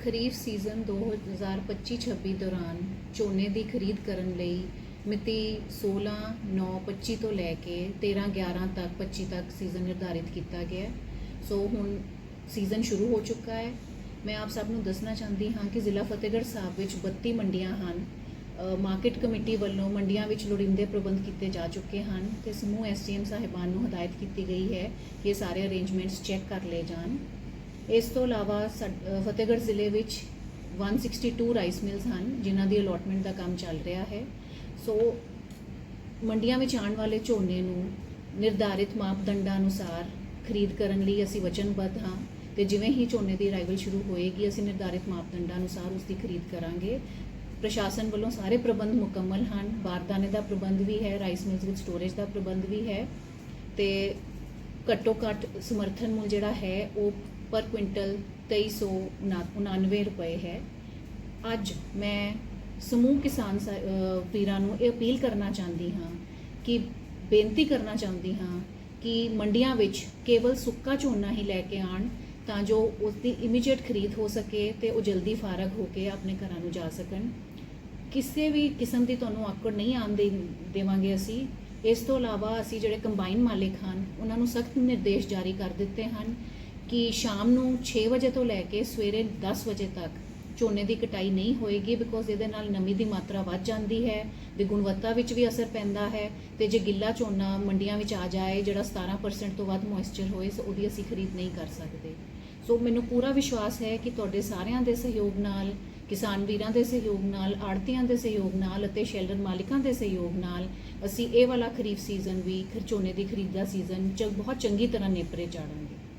ਖਰੀਫ season 2025-26 ਦੌਰਾਨ ਝੋਨੇ ਦੀ ਖਰੀਦ ਕਰਨ ਲਈ ਮਿਤੀ 16/9/25 ਤੋਂ ਲੈ ਕੇ 13/11 ਤੱਕ 25 ਤੱਕ ਸੀਜ਼ਨ ਨਿਰਧਾਰਿਤ ਕੀਤਾ ਗਿਆ ਸੋ ਹੁਣ ਸੀਜ਼ਨ ਸ਼ੁਰੂ ਹੋ ਚੁੱਕਾ ਹੈ। ਮੈਂ ਆਪ ਸਭ ਨੂੰ ਦੱਸਣਾ ਚਾਹੁੰਦੀ ਹਾਂ ਕਿ ਜ਼ਿਲ੍ਹਾ ਫਤਿਹਗੜ੍ਹ ਸਾਹਿਬ ਵਿੱਚ 32 ਮੰਡੀਆਂ ਹਨ। ਮਾਰਕੀਟ ਕਮੇਟੀ ਵੱਲੋਂ ਮੰਡੀਆਂ ਵਿੱਚ ਲੋੜੀਂਦੇ ਪ੍ਰਬੰਧ ਕੀਤੇ ਜਾ ਚੁੱਕੇ ਹਨ ਤੇ ਸਮੂਹ ਐਸਟੀਐਮ ਸਾਹਿਬਾਨ ਨੂੰ ਹਦਾਇਤ ਕੀਤੀ ਗਈ ਹੈ ਕਿ ਇਹ ਸਾਰੇ ਅਰੇਂਜਮੈਂਟਸ ਚੈੱਕ ਕਰ ਲਏ ਜਾਣ। ਇਸ ਤੋਂ ਇਲਾਵਾ ਸਾਡ- ਫਤਿਹਗੜ੍ਹ ਜ਼ਿਲ੍ਹੇ ਵਿੱਚ 162 ਰਾਈਸ ਮਿਲਸ ਹਨ, ਜਿਨ੍ਹਾਂ ਦੀ ਅਲੋਟਮੈਂਟ ਦਾ ਕੰਮ ਚੱਲ ਰਿਹਾ ਹੈ। ਸੋ ਮੰਡੀਆਂ ਵਿੱਚ ਆਉਣ ਵਾਲੇ ਝੋਨੇ ਨੂੰ ਨਿਰਧਾਰਿਤ ਮਾਪਦੰਡਾਂ ਅਨੁਸਾਰ ਖਰੀਦ ਕਰਨ ਲਈ ਅਸੀਂ ਵਚਨਬੱਧ ਹਾਂ ਤੇ ਜਿਵੇਂ ਹੀ ਝੋਨੇ ਦੀ ਅਰਾਈਵਲ ਸ਼ੁਰੂ ਹੋਏਗੀ, ਅਸੀਂ ਨਿਰਧਾਰਿਤ ਮਾਪਦੰਡਾਂ ਅਨੁਸਾਰ ਉਸ ਦੀ ਖਰੀਦ ਕਰਾਂਗੇ। ਪ੍ਰਸ਼ਾਸਨ ਵੱਲੋਂ ਸਾਰੇ ਪ੍ਰਬੰਧ ਮੁਕੰਮਲ ਹਨ, ਬਾਰਦਾਨੇ ਦਾ ਪ੍ਰਬੰਧ ਵੀ ਹੈ ਰਾਈਸ ਮਿਲਸ ਵਿੱਚ ਸਟੋਰੇਜ ਦਾ ਪ੍ਰਬੰਧ ਵੀ ਹੈ ਤੇ ਘੱਟੋ ਘੱਟ ਸਮਰਥਨ ਮੁੱਲ ਜਿਹੜਾ ਹੈ, ਉਹ ਪਰ ਕੁਇੰਟਲ 2399 ਰੁਪਏ ਹੈ। ਅੱਜ ਮੈਂ ਸਮੂਹ ਕਿਸਾਨ ਵੀਰਾਂ ਨੂੰ ਇਹ ਅਪੀਲ ਕਰਨਾ ਚਾਹੁੰਦੀ ਹਾਂ ਕਿ, ਬੇਨਤੀ ਕਰਨਾ ਚਾਹੁੰਦੀ ਹਾਂ ਕਿ ਮੰਡੀਆਂ ਵਿੱਚ ਕੇਵਲ ਸੁੱਕਾ ਝੋਨਾ ਹੀ ਲੈ ਕੇ ਆਣ ਤਾਂ ਜੋ ਉਸ ਦੀ ਇਮੀਡੀਏਟ ਖਰੀਦ ਹੋ ਸਕੇ ਤੇ ਉਹ ਜਲਦੀ ਫਾਰਗ ਹੋ ਕੇ ਆਪਣੇ ਘਰਾਂ ਨੂੰ ਜਾ ਸਕਣ। ਕਿਸੇ ਵੀ ਕਿਸਮ ਦੀ ਤੁਹਾਨੂੰ ਆਕੜ ਨਹੀਂ ਆਉਣ ਦੇ, ਦੇਵਾਂਗੇ ਅਸੀਂ। ਇਸ ਤੋਂ ਇਲਾਵਾ ਅਸੀਂ ਜਿਹੜੇ ਕੰਬਾਈਨ ਮਾਲਿਕ ਹਨ, ਉਹਨਾਂ ਨੂੰ ਸਖਤ ਨਿਰਦੇਸ਼ ਜਾਰੀ ਕਰ ਦਿੱਤੇ ਹਨ ਕਿ ਸ਼ਾਮ ਨੂੰ 6 ਵਜੇ ਤੋਂ ਲੈ ਕੇ ਸਵੇਰੇ 10 ਵਜੇ ਤੱਕ ਝੋਨੇ ਦੀ ਕਟਾਈ ਨਹੀਂ ਹੋਏਗੀ ਬਿਕੋਜ਼ ਇਹਦੇ ਨਾਲ ਨਮੀ ਦੀ ਮਾਤਰਾ ਵੱਧ ਜਾਂਦੀ ਹੈ, ਤੇ ਗੁਣਵੱਤਾ ਵਿੱਚ ਵੀ ਅਸਰ ਪੈਂਦਾ ਹੈ, ਤੇ ਜੇ ਗਿੱਲਾ ਝੋਨਾ ਮੰਡੀਆਂ ਵਿੱਚ ਆ ਜਾਏ ਜਿਹੜਾ 17% ਤੋਂ ਵੱਧ ਮੋਇਸਚਰ ਹੋਏ, ਸੋ ਉਹਦੀ ਅਸੀਂ ਖਰੀਦ ਨਹੀਂ ਕਰ ਸਕਦੇ। ਸੋ ਮੈਨੂੰ ਪੂਰਾ ਵਿਸ਼ਵਾਸ ਹੈ ਕਿ ਤੁਹਾਡੇ ਸਾਰਿਆਂ ਦੇ ਸਹਿਯੋਗ ਨਾਲ, ਕਿਸਾਨ ਵੀਰਾਂ ਦੇ ਸਹਿਯੋਗ ਨਾਲ ਆੜਤੀਆਂ ਦੇ ਸਹਿਯੋਗ ਨਾਲ ਅਤੇ ਸ਼ੈਲਰ ਮਾਲਕਾਂ ਦੇ ਸਹਿਯੋਗ ਨਾਲ ਅਸੀਂ ਇਹ ਵਾਲਾ ਖਰੀਫ ਸੀਜ਼ਨ ਵੀ ਖਰਚੋਨੇ ਦੀ ਖਰੀਦ ਦਾ ਸੀਜ਼ਨ ਚ ਬਹੁਤ ਚੰਗੀ ਤਰ੍ਹਾਂ ਨੇਪਰੇ ਚਾੜਾਂਗੇ।